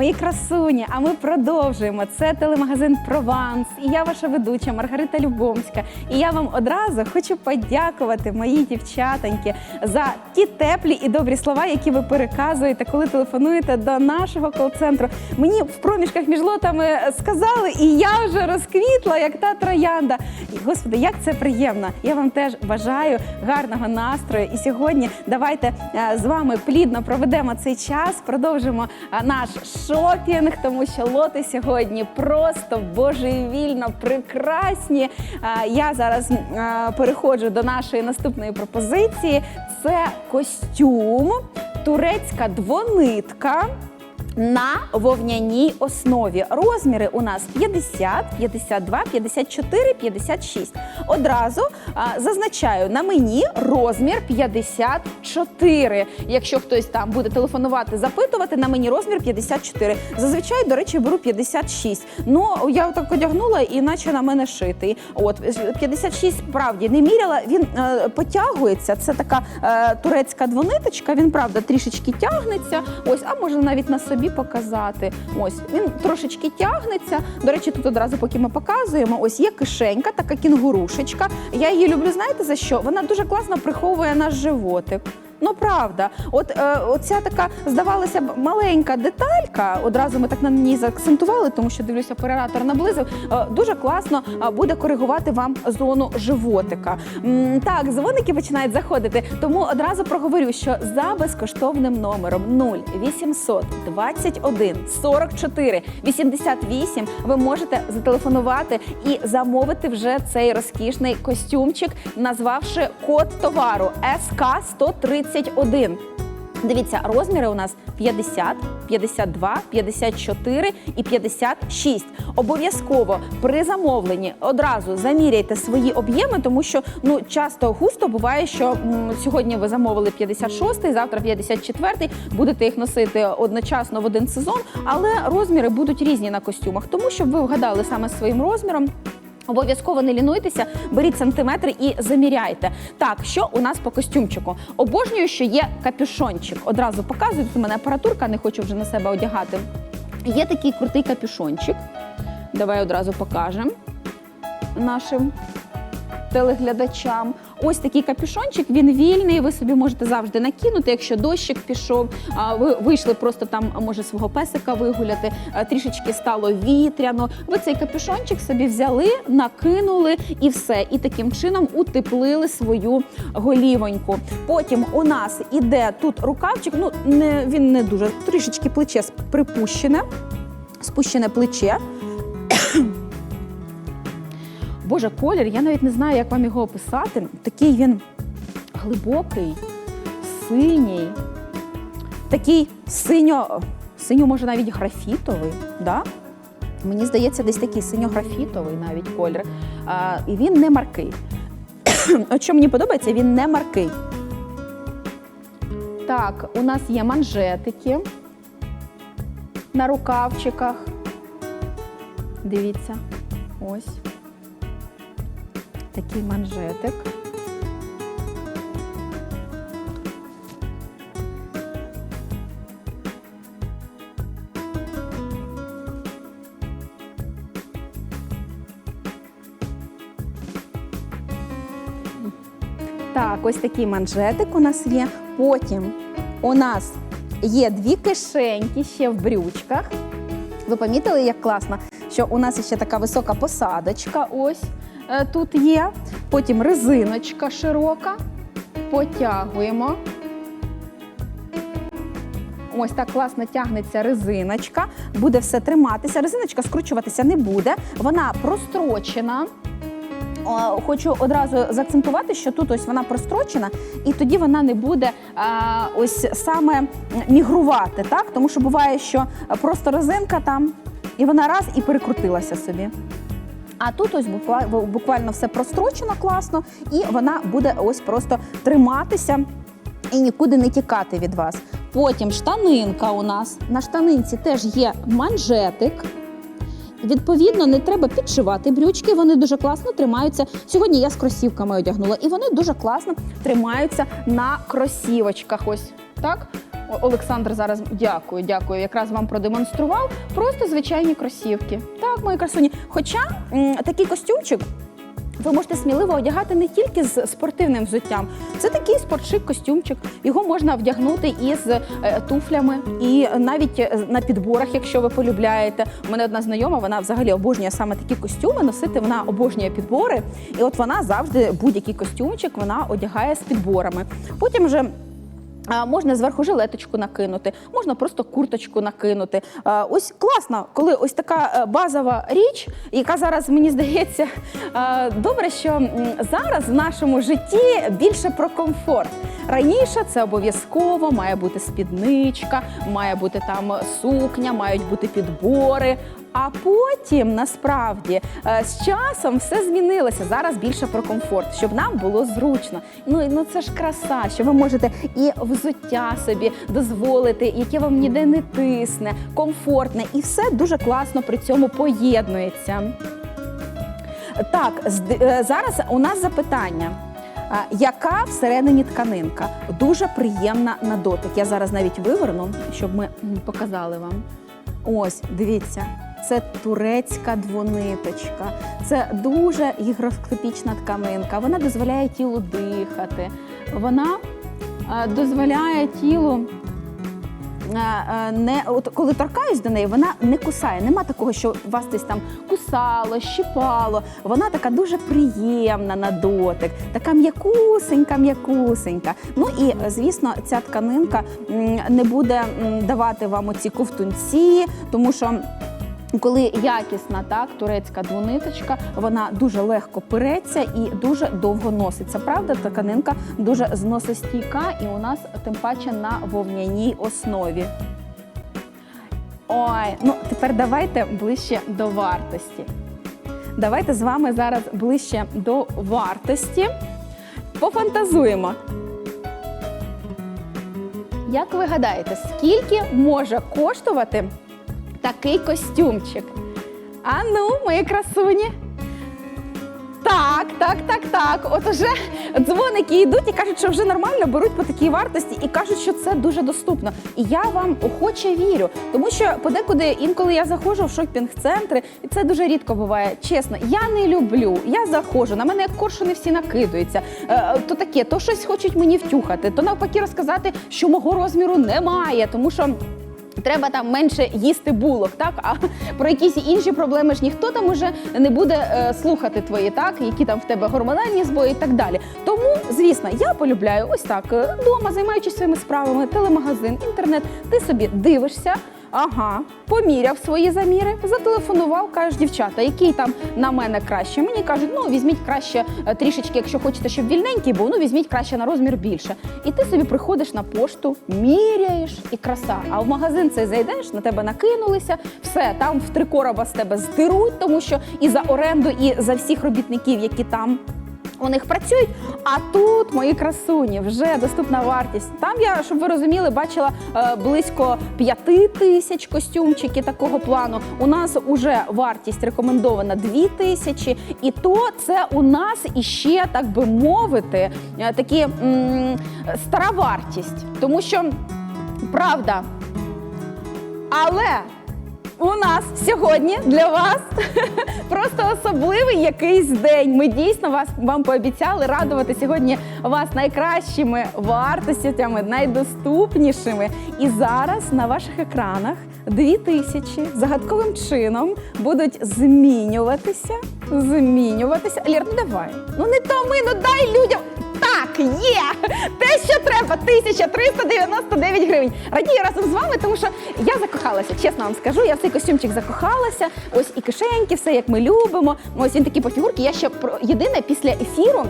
мої красуні. А ми продовжуємо. Це телемагазин Прованс. І я ваша ведуча Маргарита Любомська. І я вам одразу хочу подякувати, мої дівчатоньки, за ті теплі і добрі слова, які ви переказуєте, коли телефонуєте до нашого кол-центру. Мені в проміжках між лотами сказали, і я вже розквітла, як та троянда. Господи, як це приємно! Я вам теж бажаю гарного настрою. І сьогодні давайте е, з вами плідно проведемо цей час, продовжимо е, наш шопінг, тому що лоти сьогодні просто божевільно прекрасні. Е, Я зараз е, переходжу до нашої наступної пропозиції. Це костюм, турецька двонитка. На вовняній основі розміри у нас 50, 52, 54, 56. Одразу а, зазначаю на мені розмір 54. Якщо хтось там буде телефонувати, запитувати, на мені розмір 54. Зазвичай, до речі, беру 56. Ну я так одягнула, і наче на мене шитий. От 56 справді не міряла. Він е, потягується. Це така е, турецька двониточка. Він правда трішечки тягнеться. Ось, а можна навіть на собі показати. Ось він трошечки тягнеться. До речі, тут одразу, поки ми показуємо, ось є кишенька, така кінгурушечка. Я її люблю. Знаєте за що? Вона дуже класно приховує наш животик. Ну правда, от е, оця така здавалося б маленька деталька. Одразу ми так на ній заакцентували, тому що дивлюся, оператор наблизив. Е, дуже класно е, буде коригувати вам зону животика. М, так, дзвоники починають заходити. Тому одразу проговорю, що за безкоштовним номером 0800 21 44 88 ви можете зателефонувати і замовити вже цей розкішний костюмчик, назвавши код товару СК 131. Дивіться, розміри у нас 50, 52, 54 і 56. Обов'язково при замовленні одразу заміряйте свої об'єми, тому що ну часто густо буває, що м, сьогодні ви замовили 56, завтра 54, будете їх носити одночасно в один сезон, але розміри будуть різні на костюмах, тому щоб ви вгадали саме своїм розміром. Обов'язково не лінуйтеся, беріть сантиметри і заміряйте. Так, що у нас по костюмчику? Обожнюю, що є капюшончик. Одразу показую, тут у мене апаратурка, не хочу вже на себе одягати. Є такий крутий капюшончик. Давай одразу покажемо нашим телеглядачам. Ось такий капюшончик, він вільний. Ви собі можете завжди накинути, якщо дощик пішов. Ви вийшли просто там, може свого песика вигуляти, трішечки стало вітряно. Ви цей капюшончик собі взяли, накинули і все. І таким чином утеплили свою голівоньку. Потім у нас іде тут рукавчик. Ну не він не дуже трішечки плече припущене, спущене плече. Боже, колір, я навіть не знаю, як вам його описати. Такий він глибокий, синій, такий синьо, синьо, може, навіть графітовий. Да? Мені здається, десь такий синьо-графітовий навіть колір. А, і він не маркий. От що мені подобається, він не маркий. Так, у нас є манжетики на рукавчиках. Дивіться, ось такий манжетик. Так, ось такий манжетик у нас є. Потім у нас є дві кишеньки ще в брючках. Ви помітили, як класно, що у нас ще така висока посадочка. Ось тут є. Потім резиночка широка. Потягуємо. Ось так класно тягнеться резиночка. Буде все триматися. Резиночка скручуватися не буде. Вона прострочена. Хочу одразу заакцентувати, що тут ось вона прострочена, і тоді вона не буде а, ось саме мігрувати, так? Тому що буває, що просто резинка там, і вона раз і перекрутилася собі. А тут ось буква- буквально все прострочено класно, і вона буде ось просто триматися і нікуди не тікати від вас. Потім штанинка у нас. На штанинці теж є манжетик. Відповідно, не треба підшивати брючки, вони дуже класно тримаються. Сьогодні я з кросівками одягнула, і вони дуже класно тримаються на кросівочках. Ось так. Олександр зараз дякую, дякую. Якраз вам продемонстрував. Просто звичайні кросівки. Так, мої красуні. Хоча такий костюмчик. Ви можете сміливо одягати не тільки з спортивним взуттям. Це такий спортшик костюмчик. Його можна вдягнути із е, туфлями, і навіть е, на підборах, якщо ви полюбляєте. У мене одна знайома, вона взагалі обожнює саме такі костюми носити. Вона обожнює підбори, і от вона завжди будь-який костюмчик вона одягає з підборами. Потім вже. Можна зверху жилеточку накинути, можна просто курточку накинути. Ось класно, коли ось така е, базова річ, яка зараз мені здається добре, що зараз в нашому житті більше про комфорт. Раніше це обов'язково має бути спідничка, має бути там сукня, мають бути підбори. А потім насправді е, з часом все змінилося. Зараз більше про комфорт, щоб нам було зручно. Ну, ну це ж краса, що ви можете і взуття собі дозволити, яке вам ніде не тисне, комфортне, і все дуже класно при цьому поєднується. Так, е, зараз у нас запитання. Яка всередині тканинка? Дуже приємна на дотик. Я зараз навіть виверну, щоб ми показали вам. Ось, дивіться, це турецька двониточка. Це дуже гігроскопічна тканинка. Вона дозволяє тілу дихати. Вона е, дозволяє тілу. е, е, Не от коли торкаюсь до неї, вона не кусає. Нема такого, що вас десь там кусало, щипало. Вона така дуже приємна на дотик, така м'якусенька, м'якусенька. Ну і звісно, ця тканинка не буде давати вам оці ковтунці, тому що. Коли якісна так турецька двониточка, вона дуже легко переться і дуже довго носиться. Правда, тканинка дуже зносостійка, і у нас тим паче на вовняній основі. Ой, ну тепер давайте ближче до вартості. Давайте з вами зараз ближче до вартості. Пофантазуємо. Як ви гадаєте, скільки може коштувати такий костюмчик? А ну, мої красуні. Так, так, так, так. От уже дзвоники йдуть і кажуть, що вже нормально беруть по такій вартості і кажуть, що це дуже доступно. І я вам охоче вірю, тому що подекуди інколи я заходжу в шопінг-центри, і це дуже рідко буває. Чесно, я не люблю. Я заходжу, на мене як коршуни всі накидуються. Е, то таке, то щось хочуть мені втюхати, то навпаки розказати, що мого розміру немає, тому що. Треба там менше їсти булок, так а про якісь інші проблеми ж ніхто там уже не буде е, слухати твої, так які там в тебе гормональні збої і так далі. Тому, звісно, я полюбляю ось так е, вдома, займаючись своїми справами, телемагазин, інтернет. Ти собі дивишся. Ага, поміряв свої заміри, зателефонував, кажеш, дівчата, який там на мене краще. Мені кажуть, ну візьміть краще е, трішечки, якщо хочете, щоб вільненький був, ну візьміть краще на розмір більше. І ти собі приходиш на пошту, міряєш і краса. А в магазин цей зайдеш, на тебе накинулися, все там в три короба з тебе здеруть, тому що і за оренду, і за всіх робітників, які там. У них працюють, а тут мої красуні вже доступна вартість. Там я, щоб ви розуміли, бачила е, близько п'яти тисяч костюмчиків такого плану. У нас уже вартість рекомендована дві тисячі, і то це у нас іще, так би мовити, е, такі м, стара вартість, тому що правда. Але у нас сьогодні для вас просто особливий якийсь день. Ми дійсно вас вам пообіцяли радувати сьогодні вас найкращими вартостями, найдоступнішими. І зараз на ваших екранах дві тисячі загадковим чином будуть змінюватися. Змінюватися. Лір, ну давай. Ну не томи, ну дай людям. Так, є! Те, треба, 1399 гривень. Радію разом з вами, тому що я закохалася. Чесно вам скажу, я в цей костюмчик закохалася. Ось і кишеньки, все як ми любимо. Ось він такий по фігурці. Я ще про єдине після ефіру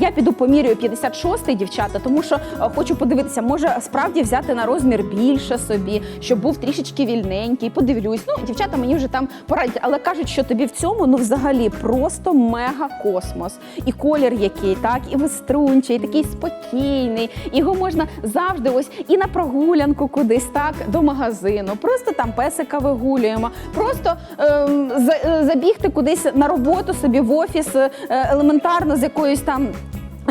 я піду помірюю 56-й, дівчата, тому що хочу подивитися, може справді взяти на розмір більше собі, щоб був трішечки вільненький. Подивлюсь. Ну, дівчата мені вже там порадять, але кажуть, що тобі в цьому ну взагалі просто мега космос. І колір який, так, і виструнчий, і такий спокійний. Його можна завжди ось і на прогулянку кудись, так, до магазину. Просто там песика вигулюємо, просто ем, е, забігти кудись на роботу собі в офіс е, елементарно з якоюсь там.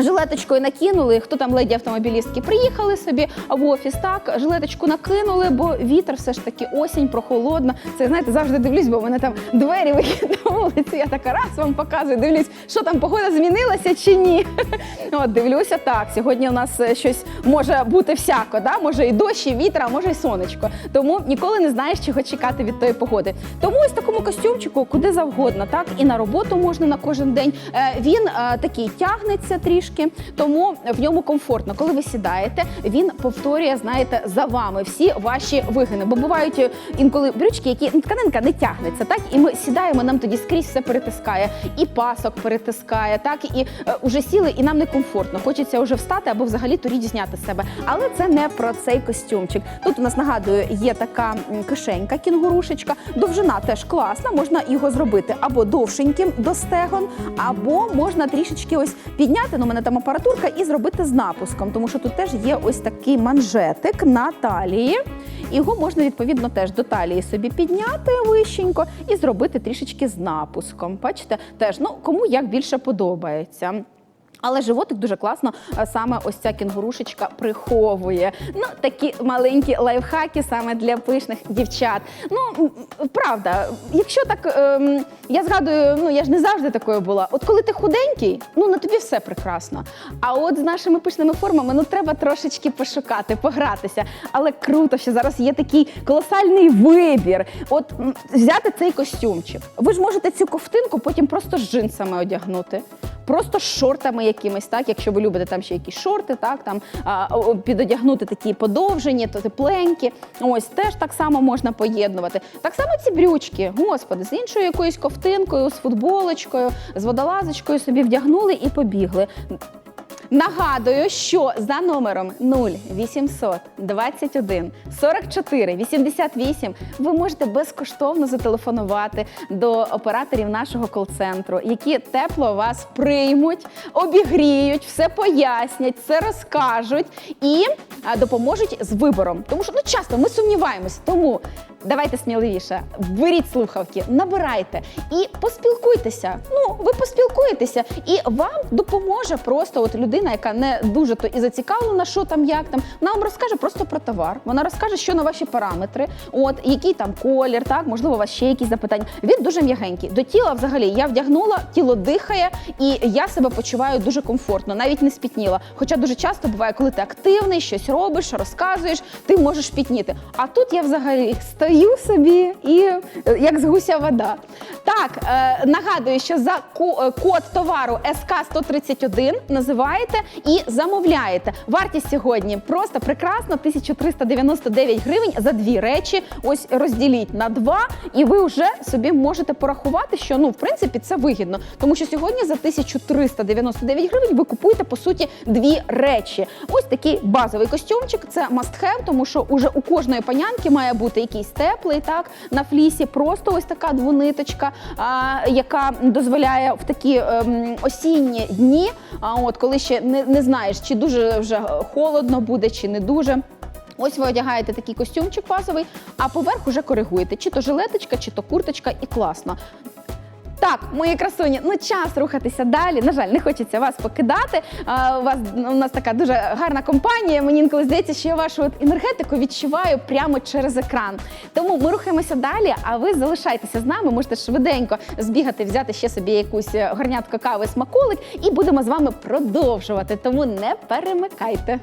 Жилеточкою накинули, хто там леді автомобілістки приїхали собі в офіс, так жилеточку накинули, бо вітер все ж таки осінь, прохолодно. Це знаєте, завжди дивлюсь, бо в мене там двері вихід на вулицю. Я така раз вам показую, дивлюсь, що там погода змінилася чи ні. От дивлюся, так сьогодні у нас е, щось може бути всяко, да? може і дощ, і вітер, а може і сонечко. Тому ніколи не знаєш, чого чекати від тої погоди. Тому ось такому костюмчику куди завгодно, так і на роботу можна на кожен день. Е, Він е, такий тягнеться трішки, тому в ньому комфортно. Коли ви сідаєте, він повторює, знаєте, за вами всі ваші вигини. Бо бувають е, інколи брючки, які ну, тканинка не тягнеться, так і ми сідаємо, нам тоді скрізь все перетискає, і пасок перетискає, так і е, уже сіли, і нам некомфортно. Хочеться вже встати або взагалі торіді зняти з себе. Але це не про цей костюмчик. Тут у нас нагадую, є така кишенька, кінгурушечка. Довжина теж класна. Можна його зробити або довшеньким до стегон, або можна трішечки ось підняти. Ну, мене там апаратурка і зробити з напуском, тому що тут теж є ось такий манжетик на талії. Його можна відповідно теж до талії собі підняти вищенько і зробити трішечки з напуском. Бачите, теж ну кому як більше подобається. Але животик дуже класно а, саме ось ця кінгурушечка приховує. Ну такі маленькі лайфхаки саме для пишних дівчат. Ну правда, якщо так ем, я згадую, ну я ж не завжди такою була. От коли ти худенький, ну на тобі все прекрасно. А от з нашими пишними формами ну треба трошечки пошукати, погратися. Але круто, що зараз є такий колосальний вибір. От взяти цей костюмчик. Ви ж можете цю ковтинку потім просто з джинсами одягнути. Просто з шортами якимись, так, якщо ви любите там ще якісь шорти, так там а, підодягнути такі подовжені, то тепленькі. Ось теж так само можна поєднувати. Так само ці брючки, господи, з іншою якоюсь ковтинкою, з футболочкою, з водолазочкою собі вдягнули і побігли. Нагадую, що за номером 0800 21 44 88 ви можете безкоштовно зателефонувати до операторів нашого кол-центру, які тепло вас приймуть, обігріють, все пояснять, все розкажуть і допоможуть з вибором. Тому що ну часто ми сумніваємося. Тому давайте сміливіше, беріть слухавки, набирайте і поспілкуйтеся. Ну, ви поспілкуєтеся, і вам допоможе просто от людина, яка не дуже то і зацікавлена, що там, як там. Вона вам розкаже просто про товар. Вона розкаже, що на ваші параметри, от який там колір, так можливо, у вас ще якісь запитання. Він дуже м'ягенький. До тіла, взагалі, я вдягнула, тіло дихає, і я себе почуваю дуже комфортно, навіть не спітніла. Хоча дуже часто буває, коли ти активний, щось робиш, розказуєш, ти можеш пітніти. А тут я взагалі стою собі і е, як з гуся вода. Так, е, нагадую, що за е, код товару СК 131 називаєте і замовляєте. Вартість сьогодні просто прекрасна 1399 гривень за дві речі. Ось розділіть на два, і ви вже собі можете порахувати, що ну в принципі це вигідно, тому що сьогодні за 1399 гривень ви купуєте по суті дві речі. Ось такий базовий костюмчик. Це must have, тому що уже у кожної панянки має бути якийсь теплий, так на флісі. Просто ось така двониточка, яка дозволяє в такі ем, осінні дні. От коли ще не, не знаєш, чи дуже вже холодно буде, чи не дуже. Ось ви одягаєте такий костюмчик базовий, а поверх уже коригуєте, чи то жилеточка, чи то курточка, і класно. Так, мої красуні, ну час рухатися далі. На жаль, не хочеться вас покидати. А, у вас у нас така дуже гарна компанія. Мені інколи здається, що я вашу енергетику відчуваю прямо через екран. Тому ми рухаємося далі. А ви залишайтеся з нами. Можете швиденько збігати, взяти ще собі якусь е, горнятку кави, смаколик, і будемо з вами продовжувати. Тому не перемикайте.